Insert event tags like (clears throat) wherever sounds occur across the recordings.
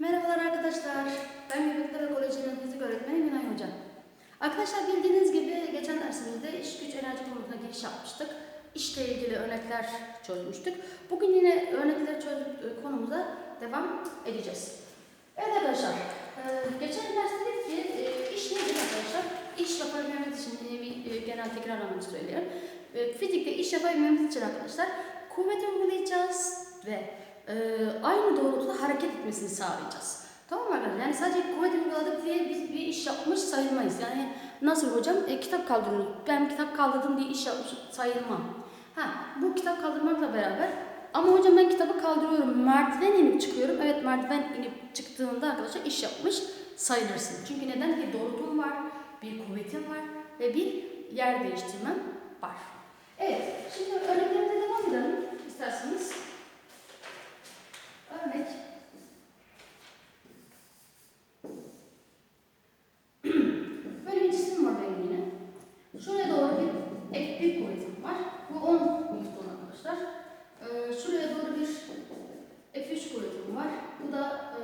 Merhabalar arkadaşlar. Ben Göbekli Koleji'nin fizik öğretmeni Günay Hoca. Arkadaşlar bildiğiniz gibi geçen dersimizde iş güç enerji konusuna giriş yapmıştık. İşle ilgili örnekler çözmüştük. Bugün yine örnekleri çözdük konumuza devam edeceğiz. Evet arkadaşlar, e, geçen ders dedik ki e, iş nedir arkadaşlar? İş yapabilmemiz için e, bir genel tekrarlamak söyleyelim. E, Fizikte iş yapabilmemiz için arkadaşlar kuvvet uygulayacağız ve e, aynı doğrultuda hareket etmesini sağlayacağız. Tamam mı arkadaşlar? Yani sadece kuvvet uyguladık diye biz bir iş yapmış sayılmayız. Yani nasıl hocam? E, kitap kaldırıyoruz. Ben kitap kaldırdım diye iş yapmış sayılmam. Ha, bu kitap kaldırmakla beraber ama hocam ben kitabı kaldırıyorum. Merdiven inip çıkıyorum. Evet merdiven inip çıktığında arkadaşlar iş yapmış sayılırsın. Çünkü neden? Bir doğrultum var, bir kuvvetim var ve bir yer değiştirmem var. Evet, şimdi örneklerimize devam edelim isterseniz. Örnek. (clears throat) Böyle bir cisim var benim yine. Şuraya doğru bir ek bir kuvvetim var. Bu 10 Newton arkadaşlar. Ee, şuraya doğru bir F3 kuvvetim var. Bu da e,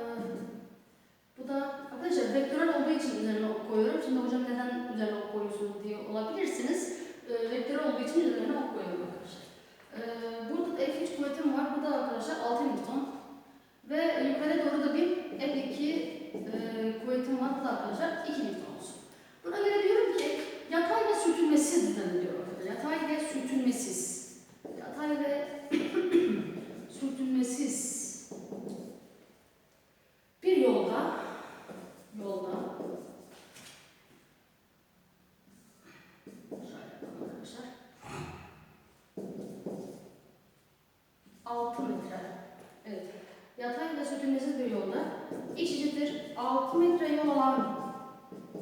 bu da arkadaşlar vektörel olduğu için üzerine koyuyorum. Şimdi hocam neden üzerine koyuyorsunuz diye olabilirsiniz. E, vektörel olduğu için üzerine ok koyuyorum arkadaşlar. E, burada da F3 kuvvetim var. Bu da arkadaşlar 6 Newton. Ve yukarı doğru da bir F2 e, kuvvetim var. Bu da arkadaşlar 2 Newton olsun. Buna göre diyorum ki yatay ve sürtünmesiz diyor arkadaşlar. Yatay ve sürtünmesiz. Yatay ve (clears throat) sürtünmesiz. Bir yolda yolda. Arkadaşlar. 6 metre. Evet. Yatay ve sürtünmesiz bir yolda iç içedir. 6 metre yol alan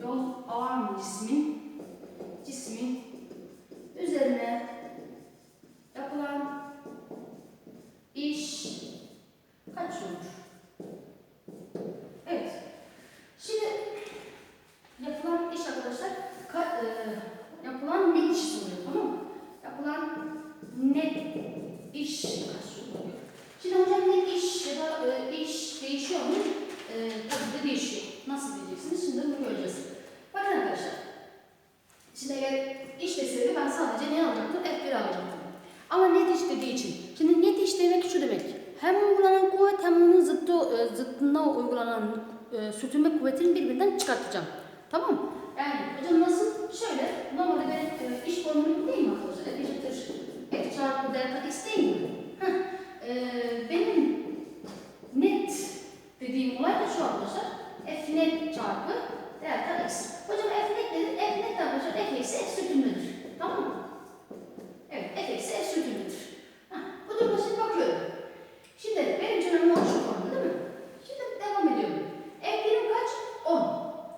yol alan cismin cismin üzerine yapılan iş kaç? Evet. Şimdi yapılan iş arkadaşlar ka- e, yapılan net iş oluyor tamam mı? Yapılan net iş kaç oluyor? Şimdi hocam net iş ya da e, iş değişiyor mu? E, tabii de değişiyor. Nasıl diyeceksiniz? Şimdi bunu göreceğiz. Bakın arkadaşlar. Şimdi eğer iş deseydi ben sadece ne alacaktım? F1 alacaktım. Ama net iş dediği için. Şimdi net iş demek şu demek. Hem uygulanan kuvvet hem onun zıttı, e, zıttına uygulanan e, sürtünme kuvvetini birbirinden çıkartacağım. Tamam mı? Yani hocam nasıl? Şöyle, normalde benim e, iş formülüm değil mi arkadaşlar? F eşittir F çarpı delta x değil mi? Heh, e, benim net dediğim olay da şu arkadaşlar. F net çarpı delta x. Hocam F net nedir? F net arkadaşlar F eksi F sürtünmedir. Tamam mı? Evet, F eksi F sürtünmedir. Heh, bu durumda şimdi bakıyorum. Şimdi benim için önemli olan şu formül değil mi? Şimdi devam ediyorum. F birim kaç? 10.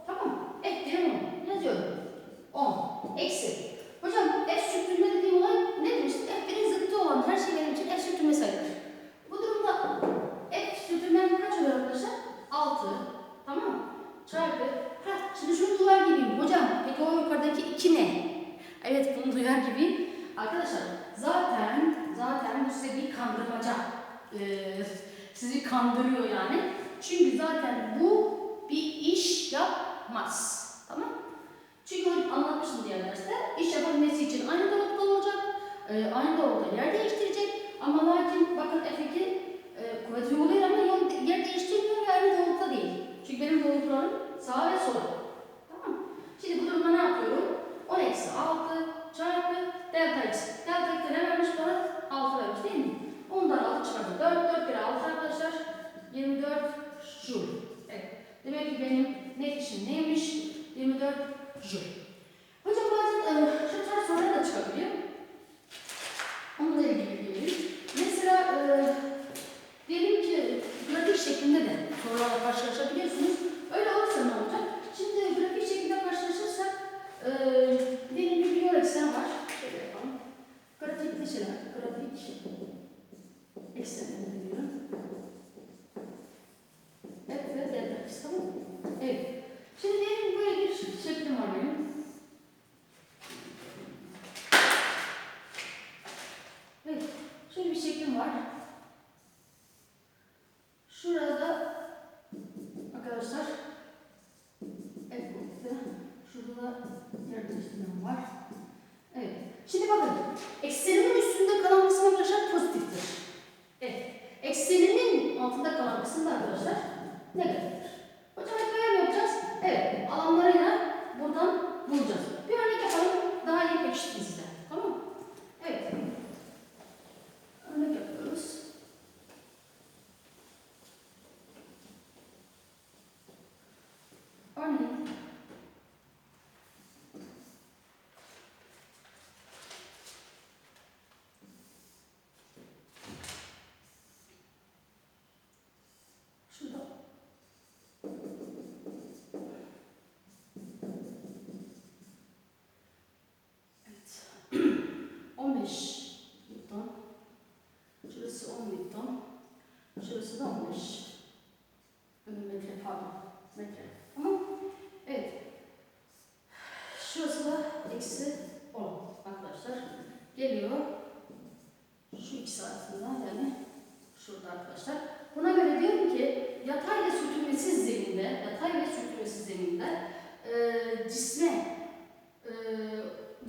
Tamam mı? F birim 10. Yazıyorum. 10. Eksi. Hocam F sürtünme dediğim olay ne demiştik? F birin zıttı olan her şey benim için F sürtünme sayılır. Bu durumda F sürtünmem kaç oluyor arkadaşlar? 6. Tamam mı? Çarpı. Heh, şimdi şunu duyar gibiyim. Hocam peki o yukarıdaki 2 ne? Duyar gibi. Arkadaşlar zaten zaten bu size bir kandırmaca. Ee, sizi kandırıyor yani. Çünkü zaten bu bir iş yapmaz. Tamam Çünkü anlatmıştım diğer derste. İş yapabilmesi için aynı doğrultuda olacak. e, aynı doğrultuda yer değiştirecek. Ama lakin bakın F2 e, kuvvet uyguluyor ama yer değiştirmiyor ve aynı doğrultuda değil. Çünkü benim doğrultularım sağ ve sol. Tamam mı? Şimdi bu durumda ne yapıyorum? 10 eksi 6 çarpı delta x. Delta x'te ne vermiş bana? 6 vermiş değil mi? Ondan 6 çıkardım. 4, 4 kere 6 arkadaşlar. 24 joule. Evet. Demek ki benim net işim neymiş? 24 joule. Hocam bazen e, şu tarz sorular da çıkabiliyor. Onunla ilgili bilgileri. Mesela e, diyelim ki grafik şeklinde de sorularla karşılaşabiliyorsunuz. Öyle olursa ne olacak? Şimdi grafik şeklinde karşılaşırsak e, diyelim ki bir yol eksen var. Şöyle yapalım. Grafik dışına, grafik eksenini diyorum. Evet, evet, evet. Tamam mı? Evet. Şimdi diyelim böyle bir şeklim var benim. Evet, şöyle bir şeklim var. Şurada Şimdi bakın, ekseninin üstünde kalan kısım arkadaşlar pozitiftir. Evet, ekseninin altında kalan kısım da arkadaşlar negatiftir. Hocam hep böyle mi yapacağız? Evet, alanlarıyla buradan bulacağız. Bir örnek yapalım, daha iyi pekiştirin size. Tamam mı? Evet. Örnek yapıyoruz. Örneğin şurada Evet. 15 Newton. Şurası 10 Newton. Şurası da 15. Ee, Metre pardon. Metre. Tamam. Evet. Şurası da eksi 10 arkadaşlar. Geliyor. Şu ikisi arasında yani şurada arkadaşlar. Buna göre diyorum ki yatay ve sürtünmesiz zeminde, yatay ve sürtünmesiz zeminde e, cisme e,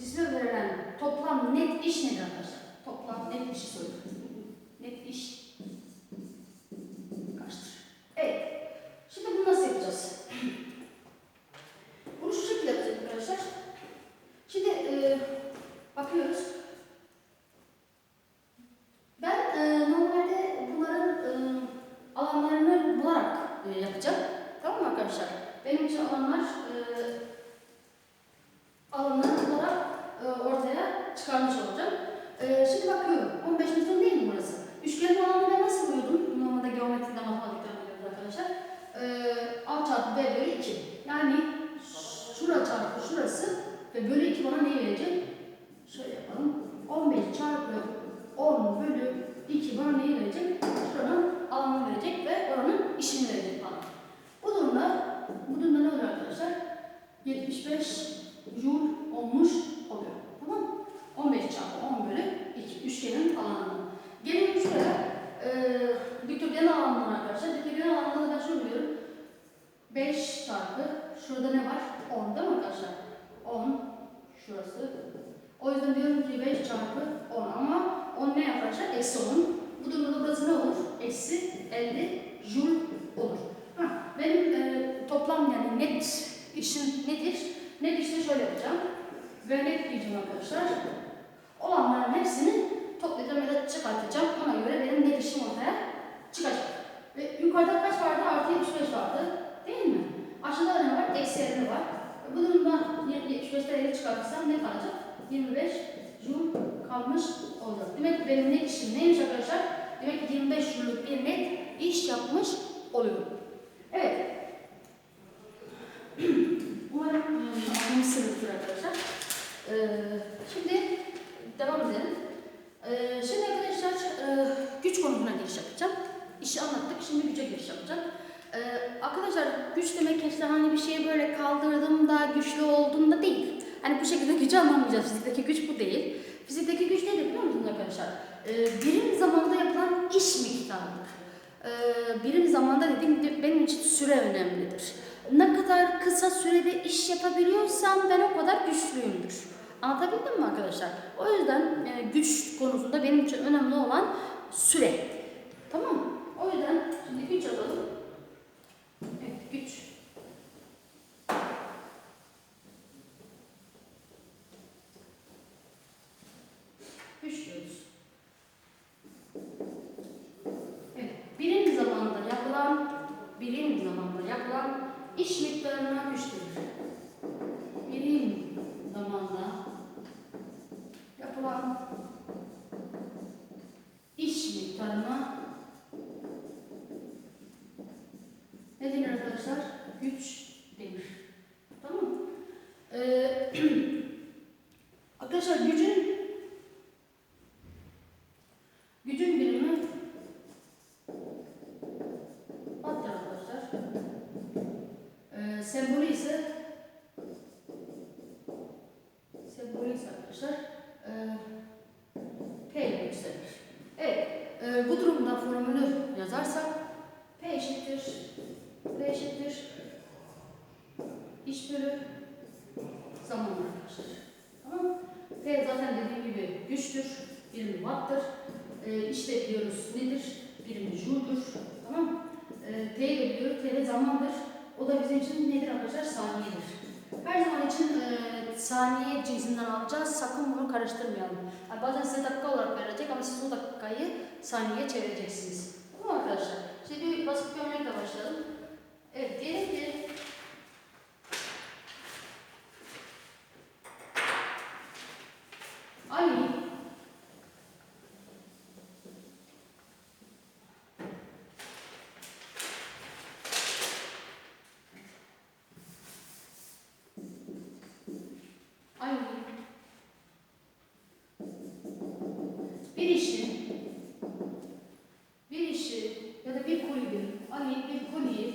cisme verilen toplam net iş nedir arkadaşlar? Toplam net işi söylüyorum. Net iş kaçtır? Evet. Şimdi bunu nasıl yapacağız? Bunu şu şekilde yapacağız arkadaşlar. Şimdi e, bakıyoruz. Ben e, normalde bunların e, alanlarını bularak e, yapacağım. Tamam mı arkadaşlar? Benim için alanlar e, alanları bularak e, ortaya çıkarmış olacağım. E, şimdi bakıyorum. 15 Newton değil mi burası? Üçgenin alanını ben nasıl buluyordum? Normalde geometride matematikten biliyoruz arkadaşlar. E, A çarpı B bölü 2. Yani şura çarpı şurası ve bölü 2 bana neyi verecek? Şöyle yapalım. 15 çarpı 10 bölü 2 bana neyi verecek? Şuranın alanını verecek ve oranın işini verecek bana. Bu durumda, bu durumda ne oluyor arkadaşlar? 75 joule olmuş oluyor. Tamam mı? 15 çarpı 10 bölü 2 üçgenin alanını. Gelelim şuraya. Ee, dikdörtgen alanına arkadaşlar. Dikdörtgen alanında da ben şunu biliyorum. 5 çarpı şurada ne var? 10 değil mi arkadaşlar? 10 şurası. O yüzden diyorum ki 5 çarpı 10 ama 10 ne arkadaşlar? Eksi 10. Bu durumda burası ne olur? Eksi 50 joule olur. Ha, benim e, toplam yani net işim nedir? Net işte şöyle yapacağım. Ve net diyeceğim arkadaşlar. Olanların hepsini toplayacağım ya da çıkartacağım. Ona göre benim net işim ortaya çıkacak. Ve yukarıda kaç vardı? Artı 75 vardı. Değil mi? Aşağıda ne var? Eksi 50 var. Bu durumda 75'ten 50 çıkartırsam ne kalacak? 25 joule kalmış olacak. Demek ki benim net işim neymiş arkadaşlar? Demek ki 25 joule'luk bir net iş yapmış oluyorum. Evet. (clears throat) Umarım anlamışsınızdır arkadaşlar. Ee, şimdi devam edelim. Ee, şimdi arkadaşlar e, güç konusuna giriş yapacağım. İşi anlattık, şimdi güce giriş yapacağım. Ee, arkadaşlar güç demek işte hani bir şeyi böyle kaldırdım da güçlü oldum değil. Hani bu şekilde gücü anlamayacağız. Fizikteki güç bu değil. Fizikteki güç nedir biliyor musunuz arkadaşlar? Ee, birim zamanda yapılan iş miktarıdır. Ee, birim zamanda dediğim gibi benim için süre önemlidir. Ne kadar kısa sürede iş yapabiliyorsam ben o kadar güçlüyümdür. Anlatabildim mi arkadaşlar? O yüzden e, güç konusunda benim için önemli olan süre. Tamam mı? O yüzden şimdi güç alalım. Evet, güç. Güç diyoruz. Evet, birim zamanda yapılan, yapılan iş miktarına güç denir. Birim zamanda yapılan iş miktarına ne denir arkadaşlar? Güç denir. Tamam mı? Ee, arkadaşlar gücün gücün birimi watt'tır arkadaşlar. Ee, sembolü ise sembolü ise arkadaşlar e, P ile yükselir. Evet, e, bu durumda formülü yazarsak P eşittir P eşittir iş bölü zaman arkadaşlar. Tamam? P zaten dediğim gibi güçtür, birimi wattır. E, işte biliyoruz nedir? Birimi joule'dur. Tamam mı? E, T de biliyoruz, T de zamandır. O da bizim için nedir arkadaşlar? Saniyedir. Her zaman için e, saniye cinsinden alacağız. Sakın bunu karıştırmayalım. Yani bazen size dakika olarak verecek ama siz o dakikayı saniyeye çevireceksiniz. Tamam arkadaşlar? Şimdi bir basit bir örnekle başlayalım. Evet diyelim ki Ali Ali bir işi bir işi ya da bir koliyi Ali bir koliyi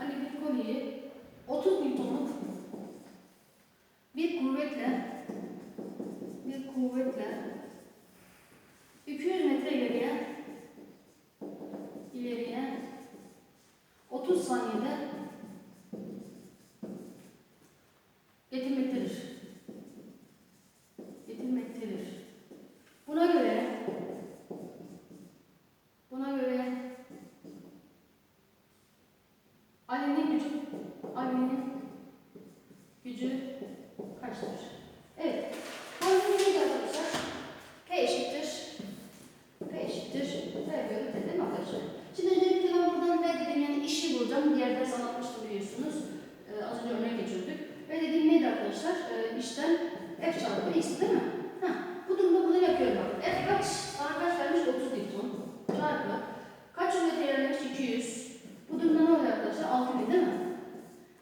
Ali bir koliyi 30 bin tonluk bir kuvvetle bir kuvvetle 200 metre ileriye ileriye 30 saniyede getirmektedir. Getirmektedir. Buna göre buna göre Ali'nin gücü Ali'nin gücü kaçtır? Evet. Formülü neydi arkadaşlar? P eşittir. P eşittir. P bölü T değil mi arkadaşlar? Şimdi öncelikle ben buradan V dediğim yani işi bulacağım. Diğer ders anlatmıştım biliyorsunuz. Ee, az önce örnek geçirdik. V dediğim neydi arkadaşlar? Ee, işten F çarpı X değil mi? Heh. Bu durumda bunu yapıyorum bak. F kaç? Bana kaç vermiş? 30 Newton. Çarpı. Kaç ünite vermiş? 200. Bu durumda ne oluyor arkadaşlar? 6000 değil mi?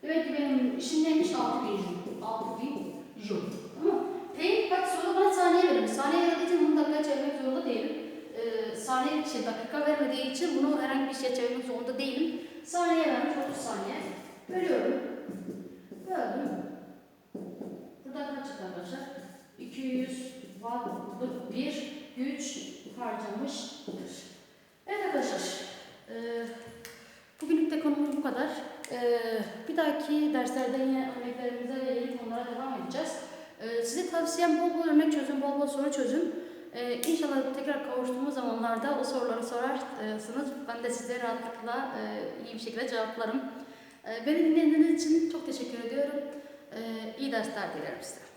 Demek ki benim işim neymiş? 6000 joule. 6000 joule. Tamam mı? T'nin kaç soru bana saniye verilmiş. Saniye verildiği için bunu dakikaya çevirmek zorunda değilim. Saniye şey, dakika vermediği için bunu herhangi bir şeye çevirmek zorunda değilim. Saniye vermiş 30 saniye. Bölüyorum. Böldüm. Buradan kaç arkadaşlar? 200 wattlık bir güç harcamıştır. Evet arkadaşlar. Ee, bugünlük de konumuz bu kadar. Ee, bir dahaki derslerde yine örneklerimize ve yeni konulara devam edeceğiz. Ee, size tavsiyem bol bol örnek çözün, bol bol soru çözün. Ee, inşallah tekrar kavuştuğumuz zamanlarda o soruları sorarsınız. Ben de size rahatlıkla e, iyi bir şekilde cevaplarım. Ee, beni dinlediğiniz için çok teşekkür ediyorum. Ee, iyi dersler dilerim size.